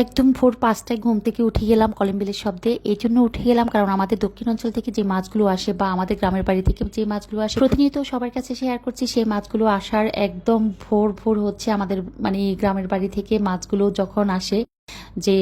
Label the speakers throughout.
Speaker 1: একদম ভোর পাঁচটায় ঘুম থেকে উঠে গেলাম কলিম্বেলের শব্দে। এই জন্য উঠে গেলাম কারণ আমাদের দক্ষিণ অঞ্চল থেকে যে মাছগুলো আসে বা আমাদের গ্রামের বাড়ি থেকে যে মাছগুলো আসে, প্রতিনিয়ত সবার কাছে শেয়ার করছি সেই মাছগুলো আসার একদম ভোর ভোর হচ্ছে আমাদের মানে গ্রামের বাড়ি থেকে মাছগুলো যখন আসে। যে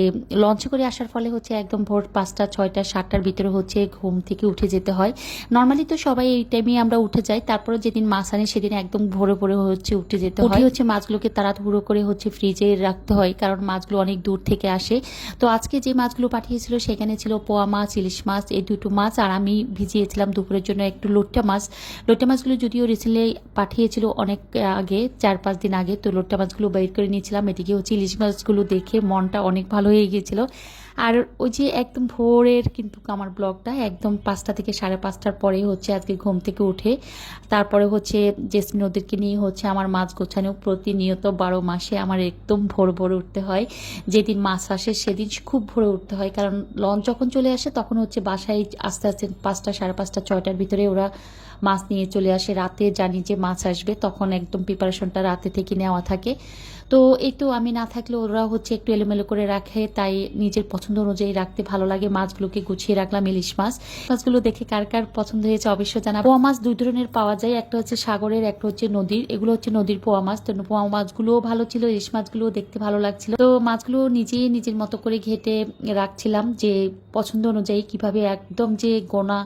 Speaker 1: লঞ্চ করে আসার ফলে হচ্ছে একদম ভোর পাঁচটা ছয়টা সাতটার ভিতরে হচ্ছে ঘুম থেকে উঠে যেতে হয়। নর্মালি তো সবাই এই টাইমে আমরা উঠে যাই তারপরে যেদিন মাছ আনে সেদিন একদম ভোরে ভোরে হচ্ছে উঠে যেতে হয়। হচ্ছে মাছগুলোকে তাড়াহুড়ো করে হচ্ছে ফ্রিজে রাখতে হয় কারণ মাছগুলো অনেক দূর থেকে আসে। তো আজকে যে মাছগুলো পাঠিয়েছিল সেখানে ছিল পোয়া মাছ ইলিশ মাছ এই দুটো মাছ আর আমি ভিজিয়েছিলাম দুপুরের জন্য একটু লোট্টা মাছ। লোট্টা মাছগুলো যদিও রিসেন্টলি পাঠিয়েছিল অনেক আগে চার পাঁচ দিন আগে তো লোট্টা মাছগুলো বের করে নিয়েছিলাম। এদিকে হচ্ছে ইলিশ মাছগুলো দেখে মনটা অনেক ভালো হয়ে গিয়েছিল। আর ওই যে একদম ভোরের কিন্তু আমার ব্লগটা একদম পাঁচটা থেকে সাড়ে পাঁচটার পরেই হচ্ছে আজকে ঘুম থেকে উঠে। তারপরে হচ্ছে জেসমিন ওদেরকে নিয়ে হচ্ছে আমার মাছ গোছানো প্রতিনিয়ত বারো মাসে আমার একদম ভোর ভোরে উঠতে হয়। যেদিন মাছ আসে সেদিন খুব ভোরে উঠতে হয়। কারণ লঞ্চ যখন চলে আসে তখন হচ্ছে বাসায় আস্তে আস্তে পাঁচটা সাড়ে পাঁচটা ছয়টার ভিতরে ওরা মাছ নিয়ে চলে আসে। রাতে জানি যে মাছ আসবে তখন একদম প্রিপারেশনটা রাতে থেকে নেওয়া থাকে। তো এই তো আমি না থাকলে ওরা হচ্ছে একটু এলোমেলো করে রাখে, তাই নিজের পছন্দ অনুযায়ী রাখতে ভালো লাগে। মাছগুলোকে গুছিয়ে রাখলাম, ইলিশ মাছ। মাছগুলো দেখে কার কার পছন্দ হয়েছে অবশ্য জানা পোয়া মাছ দুই ধরনের পাওয়া যায়, একটা হচ্ছে সাগরের, একটা হচ্ছে নদীর। এগুলো হচ্ছে নদীর পোয়া মাছ। তো পোয়া মাছগুলোও ভালো ছিল, ইলিশ মাছগুলোও দেখতে ভালো লাগছিল। তো মাছগুলো নিজেই নিজের মতো করে ঘেটে রাখছিলাম যে পছন্দ অনুযায়ী, কীভাবে একদম যে গোনা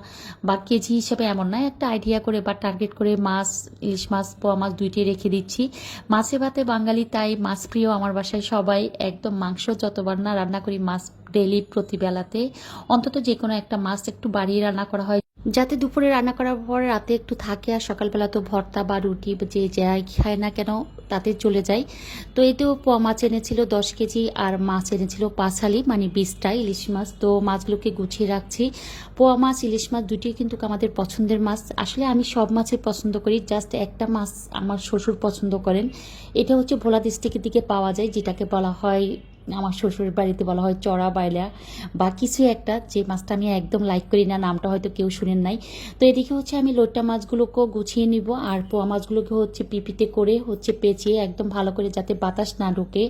Speaker 1: বা কেজি হিসেবে এমন নয়, একটা আইডিয়া করে বা টার্গেট করে মাছ, ইলিশ মাছ, পোয়া মাছ দুইটাই রেখে দিচ্ছি। মাছে ভাতে বাঙালি, তাই মাছ প্রিয়, আমার বাসায় সবাই একদম মাংস যতবার না রান্না করি, মাছ ডেলি প্রতিবেলাতে। অন্তত যে কোনো একটা মাছ একটু বাড়িয়ে রান্না করা হয় যাতে দুপুরে রান্না করার পর রাতে একটু থাকে আর সকালবেলা তো ভর্তা বা রুটি যে যাই খায় না কেন তাতে চলে যায়। তো এতেও মাছ এনেছিল দশ কেজি আর মাছ এনেছিল পাঁচালি মানে বিশটা ইলিশ মাছ। তো মাছগুলোকে গুছিয়ে রাখছি। পোয়া মাছ, ইলিশ মাছ দুটি কিন্তু আমাদের পছন্দের মাছ। আসলে আমি সব মাছই পছন্দ করি জাস্ট একটা মাছ আমার শ্বশুর পছন্দ করেন। এটা হচ্ছে ভোলা ডিস্ট্রিক্টের দিকে পাওয়া যায়, যেটাকে বলা হয় আমার শ্বশুর বাড়িতে বলা হয় চড়া বাইলা। বা কিছু একটা যে মাছটা আমি একদম লাইক করি না নামটা হয়তো কেউ শুনেন নাই। তো এদিকে হচ্ছে আমি লোট্টা মাছগুলোকেও গুছিয়ে নিব আর পোয়া মাছগুলোকে হচ্ছে পিপিতে করে হচ্ছে পেঁচিয়ে একদম ভালো করে যাতে বাতাস না ঢুকে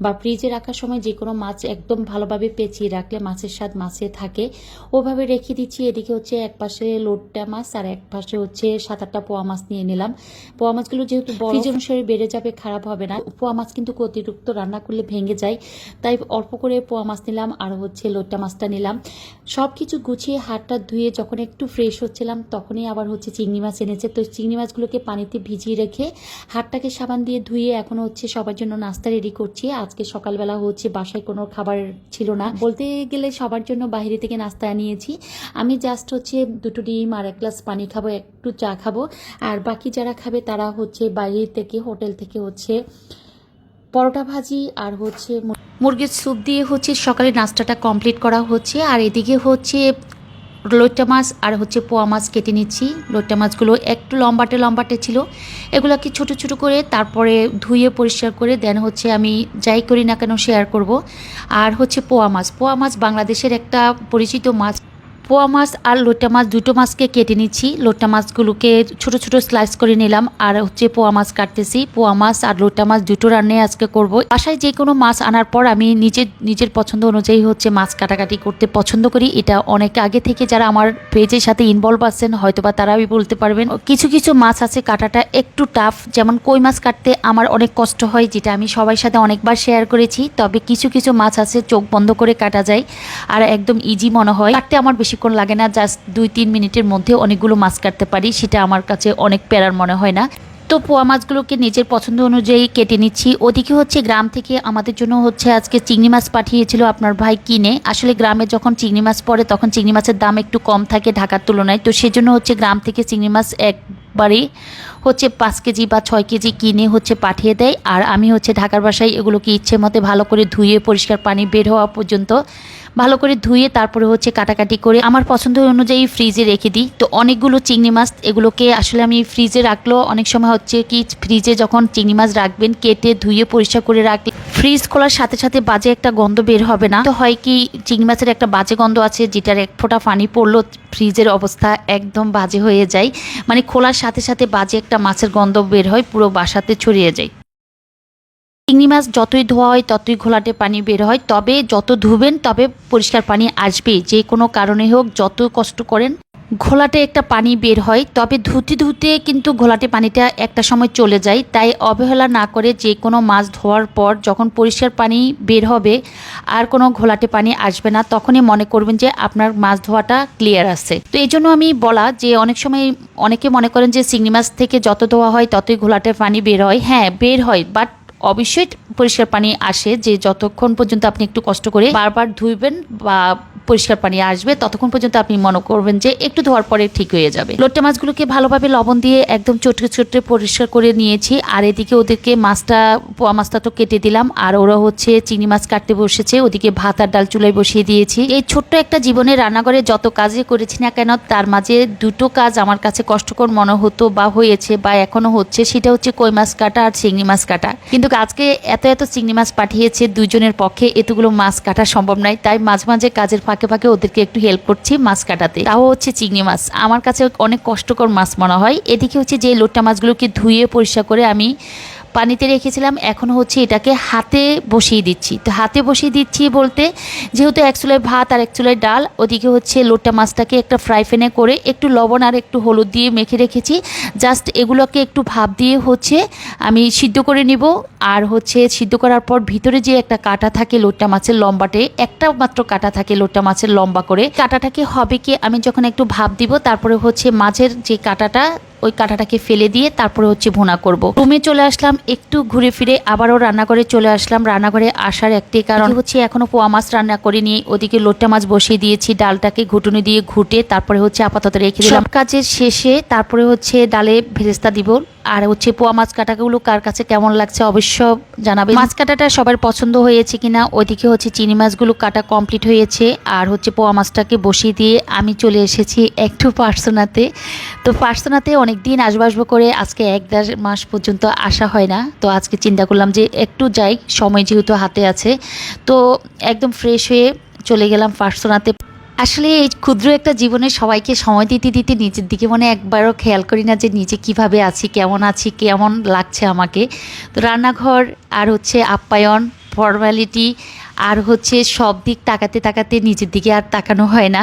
Speaker 1: বা ফ্রিজে রাখার সময় যে কোনো মাছ একদম ভালোভাবে পেঁচিয়ে রাখলে মাছের স্বাদ মাছে থাকে। ওভাবে রেখে দিচ্ছি এদিকে হচ্ছে এক পাশে লোট্টা মাছ আর এক পাশে হচ্ছে সাত আটটা পোয়া মাছ নিয়ে নিলাম। পোয়া মাছগুলো যেহেতু ফ্রিজ অনুসারে বেড়ে যাবে খারাপ হবে না। পোয়া মাছ কিন্তু অতিরিক্ত রান্না করলে ভেঙে যায়। তাই অল্প করে পোয়া মাছ নিলাম, আর হচ্ছে লোট্টা মাছটা নিলাম। সব কিছু গুছিয়ে হাতটা ধুয়ে যখন একটু ফ্রেশ হচ্ছিলাম, তখনই আবার হচ্ছে চিংড়ি মাছ এনেছে। তো চিংড়ি মাছগুলোকে পানিতে ভিজিয়ে রেখে হাতটাকে সাবান দিয়ে ধুয়ে এখন হচ্ছে সবার জন্য নাস্তা রেডি করছি। আজকে সকালবেলা হচ্ছে বাসায় কোনো খাবার ছিল না। বলতে গেলে সবার জন্য বাইরে থেকে নাস্তা নিয়েছি। আমি জাস্ট হচ্ছে দুটো ডিম আর এক গ্লাস পানি খাব, একটু চা খাব। আর বাকি যারা খাবে তারা হচ্ছে বাইরে থেকে, হোটেল থেকে হচ্ছে পরোটা ভাজি আর হচ্ছে মুরগির স্যুপ দিয়ে হচ্ছে সকালে নাস্তাটা কমপ্লিট করা হচ্ছে। আর এদিকে হচ্ছে লোট্টা মাছ আর হচ্ছে পোয়া মাছ কেটে নিচ্ছি। লোট্টা মাছগুলো একটু লম্বাটে লম্বাটে ছিল। এগুলোকে ছোট ছোট করে তারপরে ধুয়ে পরিষ্কার করে দেন হচ্ছে আমি যাই করি না কেন শেয়ার করব। আর হচ্ছে পোয়া মাছ। পোয়া মাছ বাংলাদেশের একটা পরিচিত মাছ। পোয়া মাছ আর লোটা মাছ, দুটো মাছকে কেটে নিচ্ছি। লোটা মাছগুলোকে ছোট ছোট স্লাইস করে নিলাম। আর হচ্ছে পোয়া মাছ কাটতেছি। পোয়া মাছ আর লোটা মাছ দুটো রান্নে আজকে করব। বাসায় যে কোনো মাছ আনার পর আমি নিজের নিজের পছন্দ অনুযায়ী হচ্ছে মাছ কাটাকাটি করতে পছন্দ করি। এটা অনেক আগে থেকে যারা আমার পেজের সাথে ইনভলভ আছেন হয়তো বা তারাই বলতে পারবেন। কিছু কিছু মাছ আছে কাটাটা একটু টাফ যেমন কই মাছ কাটতে আমার অনেক কষ্ট হয়, যেটা আমি সবার সাথে অনেকবার শেয়ার করেছি। তবে কিছু কিছু মাছ আছে চোখ বন্ধ করে কাটা যায়। আর একদম ইজি মনে হয়। কাটতে আমার বেশি বেশিক্ষণ লাগে না জাস্ট দুই, তিন মিনিটের মধ্যে অনেকগুলো মাছ কাটতে পারি, সেটা আমার কাছে অনেক প্যারার মনে হয় না। তো পোয়া মাছগুলোকে নিজের পছন্দ অনুযায়ী কেটে নিচ্ছি। ওদিকে হচ্ছে গ্রাম থেকে আমাদের জন্য হচ্ছে আজকে চিংড়ি মাছ পাঠিয়েছিল আপনার ভাই কিনে। আসলে গ্রামে যখন চিংড়ি মাছ পড়ে, তখন চিংড়ি মাছের দাম একটু কম থাকে ঢাকার তুলনায়। তো সেজন্য হচ্ছে গ্রাম থেকে চিংড়ি মাছ একবারে হচ্ছে পাঁচ কেজি বা ছয় কেজি কিনে হচ্ছে পাঠিয়ে দেয়। আর আমি হচ্ছে ঢাকার বাসায় এগুলোকে ইচ্ছে মতে ভালো করে ধুয়ে, পরিষ্কার পানি বের হওয়া পর্যন্ত ভালো করে ধুয়ে তারপরে হচ্ছে কাটাকাটি করে আমার পছন্দ অনুযায়ী ফ্রিজে রেখে দিই। তো অনেকগুলো চিংড়ি মাছ এগুলোকে আসলে আমি ফ্রিজে রাখলেও অনেক সময় হচ্ছে কি ফ্রিজে যখন চিংড়ি মাছ রাখবেন, কেটে ধুয়ে পরিষ্কার করে রাখলে ফ্রিজ খোলার সাথে সাথে বাজে একটা গন্ধ বের হবে না। তো হয় কি চিংড়ি মাছের একটা বাজে গন্ধ আছে, যেটার এক ফোঁটা পানি পড়ল ফ্রিজের অবস্থা একদম বাজে হয়ে যায়। মানে খোলার সাথে সাথে বাজে একটা মাছের গন্ধ বের হয়, পুরো বাসাতে ছড়িয়ে যায়। চিংড়ি মাছ যতই ধোয়া হয়, ততই ঘোলাটে পানি বের হয়। তবে যত ধুবেন, তবে পরিষ্কার পানি আসবে। যে কোনো কারণে হোক, যত কষ্ট করেন, ঘোলাটে একটা পানি বের হয়। তবে ধুতে ধুতে কিন্তু ঘোলাটে পানিটা একটা সময় চলে যায়। তাই অবহেলা না করে যে কোনো মাছ ধোয়ার পর যখন পরিষ্কার পানি বের হবে, আর কোনো ঘোলাটে পানি আসবে না, তখনই মনে করবেন যে আপনার মাছ ধোয়াটা ক্লিয়ার আছে। তো এই জন্য আমি বলা যে অনেক সময় অনেকে মনে করেন যে চিংড়ি মাছ থেকে যত ধোয়া হয়, ততই ঘোলাটে পানি বের হয়। হ্যাঁ বের হয়, বাট অবশ্যই পরিষ্কার পানি আসে, যে যতক্ষণ পর্যন্ত আপনি একটু কষ্ট করে বারবার ধুইবেন বা পরিষ্কার পানি আসবে, ততক্ষণ পর্যন্ত আপনি মনে করবেন যে একটু ধোয়ার পরে ঠিক হয়ে যাবে। লোট্টা মাছগুলোকে ভালোভাবে লবণ দিয়ে একদম চটকে চটকে পরিষ্কার করে নিয়েছি। আর এদিকে ওদেরকে মাছটা, পোয়া মাছটা তো কেটে দিলাম। আর ওরা হচ্ছে চিংড়ি মাছ কাটতে বসেছে। ওদিকে ভাত আর ডাল চুলায় বসিয়ে দিয়েছি। এই ছোট্ট একটা জীবনে রান্নাঘরে যত কাজই করেছি না কেন, তার মাঝে দুটো কাজ আমার কাছে কষ্টকর মনে হতো বা হয়েছে বা এখনও হচ্ছে। সেটা হচ্ছে কই মাছ কাটা আর চিংড়ি মাছ কাটা। কিন্তু আজকে এত এত চিংড়ি মাছ পাঠিয়েছে দুজনের পক্ষে, এতগুলো মাছ কাটা সম্ভব নয়। তাই মাঝে মাঝে কাজের ফাঁকে ফাঁকে ওদেরকে একটু হেল্প করছি মাছ কাটাতে। তাও হচ্ছে চিংড়ি মাছ। আমার কাছে অনেক কষ্টকর মাছ মনে হয়। এদিকে হচ্ছে যে লোটা মাছগুলোকে ধুয়ে পরিষ্কার করে আমি পানিতে রেখেছিলাম, এখন হচ্ছে এটাকে হাতে বসিয়ে দিচ্ছি। তো হাতে বসিয়ে দিচ্ছি বলতে যেহেতু এক চুলায় ভাত আর এক চুলায় ডাল, ওদিকে হচ্ছে লোট্টা মাছটাকে একটা ফ্রাই প্যানে করে একটু লবণ আর একটু হলুদ দিয়ে মেখে রেখেছি। জাস্ট এগুলোকে একটু ভাপ দিয়ে হচ্ছে আমি সিদ্ধ করে নিব। আর হচ্ছে সিদ্ধ করার পর ভিতরে যে একটা কাটা থাকে লোট্টা মাছের লম্বাটে, একটা মাত্র কাটা থাকে লোট্টা মাছের লম্বা করে। কাটাটাকে হবে কি আমি যখন একটু ভাপ দিব, তারপরে হচ্ছে মাছের যে কাটাটা ওই কাঁটাটাকে ফেলে দিয়ে তারপরে হচ্ছে ভোনা করব। রুমে চলে আসলাম একটু ঘুরে ফিরে আবারও রান্নাঘরে চলে আসলাম। রান্নাঘরে আসার একটি কারণ হচ্ছে এখনও পোয়া মাছ রান্না করিনি। ওদিকে লোট্টা মাছ বসিয়ে দিয়েছি ডালটাকে ঘুটুনি দিয়ে ঘুটে তারপরে হচ্ছে আপাতত রেখে দিলাম। কাজের শেষে তারপরে হচ্ছে ডালে ভেজেস্তা দিব। আর হচ্ছে পোয়া মাছ কাটাগুলো কার কাছে কেমন লাগছে অবশ্য জানাবে মাছ কাটাটা সবার পছন্দ হয়েছে কিনা, ওইদিকে হচ্ছে চিনি মাছগুলো কাটা কমপ্লিট হয়েছে, আর হচ্ছে পোয়া মাছটাকে বসিয়ে দিয়ে আমি চলে এসেছি একটু পার্সোনাতে। তো পার্সোনাতে অনেক দিন আসব আসব করে আজকে এক দেড় মাস পর্যন্ত আসা হয় না, তো আজকে চিন্তা করলাম যে একটু যাই, সময় যেহেতু হাতে আছে। তো একদম ফ্রেশ হয়ে চলে গেলাম পার্সোনাতে। আসলে এই ক্ষুদ্র একটা জীবনে সবাইকে সময় দিতে দিতে নিজের দিকে মনে একবারও খেয়াল করি না যে নিজে কীভাবে আছি, কেমন আছি, কেমন লাগছে আমাকে। তো রান্নাঘর আর হচ্ছে আপ্যায়ন ফর্মালিটি আর হচ্ছে সব দিক তাকাতে তাকাতে নিজের দিকে আর তাকানো হয় না।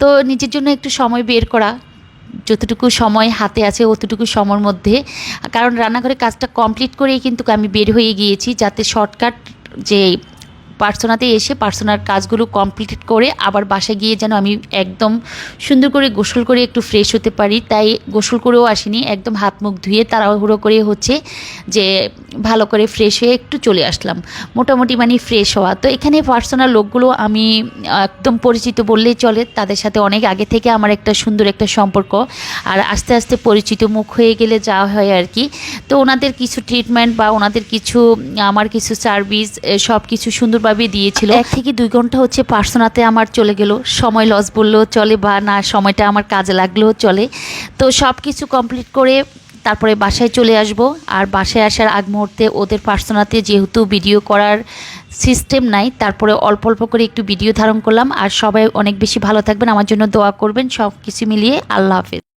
Speaker 1: তো নিজের জন্য একটু সময় বের করা, যতটুকু সময় হাতে আছে অতটুকু সময়ের মধ্যে। কারণ রান্নাঘরে কাজটা কমপ্লিট করেই কিন্তু আমি বের হয়ে গিয়েছি যাতে শর্টকাট যে পার্সোনাতে এসে পার্সোনার কাজগুলো কমপ্লিট করে আবার বাসায় গিয়ে যেন আমি একদম সুন্দর করে গোসল করে একটু ফ্রেশ হতে পারি। তাই গোসল করেও আসিনি, একদম হাত মুখ ধুয়ে তাড়াহুড়ো করে হচ্ছে যে ভালো করে ফ্রেশ হয়ে একটু চলে আসলাম। মোটামুটি মানে ফ্রেশ হওয়া। তো এখানে পার্সোনাল লোকগুলো আমি একদম পরিচিত বললেই চলে, তাদের সাথে অনেক আগে থেকে আমার একটা সুন্দর একটা সম্পর্ক। আর আস্তে আস্তে পরিচিত মুখ হয়ে গেলে যাওয়া হয় আর কি। তো ওনাদের কিছু ট্রিটমেন্ট বা ওনাদের কিছু আমার কিছু সার্ভিস সব কিছু সুন্দরভাবে দিয়েছিল। এক থেকে দুই ঘণ্টা হচ্ছে পার্সোনাতে আমার চলে গেল। সময় লস বললেও চলে বা না, সময়টা আমার কাজে লাগলেও চলে। তো সব কিছু কমপ্লিট করে তারপরে বাসায় চলে আসব। আর বাসায় আসার আগ মুহূর্তে ওদের পার্সোনাতে যেহেতু ভিডিও করার সিস্টেম নাই, তারপরে অল্প অল্প করে একটু ভিডিও ধারণ করলাম। আর সবাই অনেক বেশি ভালো থাকবেন, আমার জন্য দোয়া করবেন। সব কিছু মিলিয়ে আল্লাহ হাফেজ।